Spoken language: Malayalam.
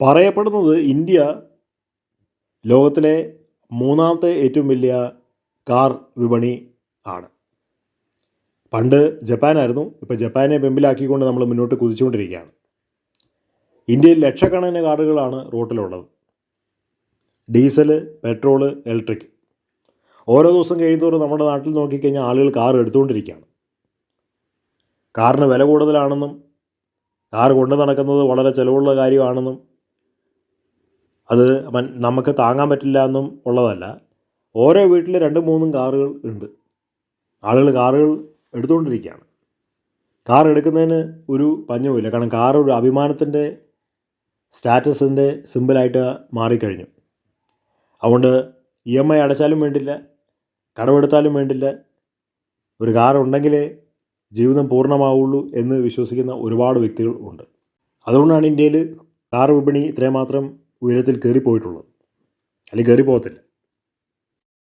പറയപ്പെടുന്നത് ഇന്ത്യ ലോകത്തിലെ മൂന്നാമത്തെ ഏറ്റവും വലിയ കാർ വിപണി ആണ്. പണ്ട് ജപ്പാനായിരുന്നു. ഇപ്പോൾ ജപ്പാനെ വെമ്പിലാക്കിക്കൊണ്ട് നമ്മൾ മുന്നോട്ട് കുതിച്ചുകൊണ്ടിരിക്കുകയാണ്. ഇന്ത്യയിൽ ലക്ഷക്കണക്കിന് കാറുകളാണ് റോട്ടിലുള്ളത്. Diesel petrol electric. ഓരോ ദിവസം കഴിയുന്നതോറും നമ്മുടെ നാട്ടിൽ നോക്കിക്കഴിഞ്ഞാൽ ആളുകൾ കാർ എടുത്തുകൊണ്ടിരിക്കുകയാണ്. കാറിന് വില കൂടുതലാണെന്നും കാർ കൊണ്ടു നടക്കുന്നത് വളരെ ചിലവുള്ള കാര്യമാണെന്നും അത് നമുക്ക് താങ്ങാൻ പറ്റില്ല എന്നും ഉള്ളതല്ല. ഓരോ വീട്ടിൽ രണ്ട് മൂന്നും കാറുകൾ ഉണ്ട്. ആളുകൾ കാറുകൾ എടുത്തുകൊണ്ടിരിക്കുകയാണ്. കാർ എടുക്കുന്നതിന് ഒരു പഞ്ഞവുമില്ല കാരണം കാർ ഒരു അഭിമാനത്തിന്റെ സ്റ്റാറ്റസിന്റെ സിമ്പിളായിട്ട് മാറിക്കഴിഞ്ഞു. അതുകൊണ്ട് ഇ എം ഐ അടച്ചാലും വേണ്ടില്ല കടമെടുത്താലും വേണ്ടില്ല. ഒരു കാർ ഉണ്ടെങ്കിലേ ജീവിതം പൂർണമാവുള്ളൂ എന്ന് വിശ്വസിക്കുന്ന ഒരുപാട് വ്യക്തികൾ ഉണ്ട്. അതുകൊണ്ടാണ് ഇന്ത്യയിൽ കാർ വിപണി ഇത്രയും ഉയരത്തിൽ കയറിപ്പോയിട്ടുള്ളത് അല്ലെങ്കിൽ കയറി പോകത്തില്ല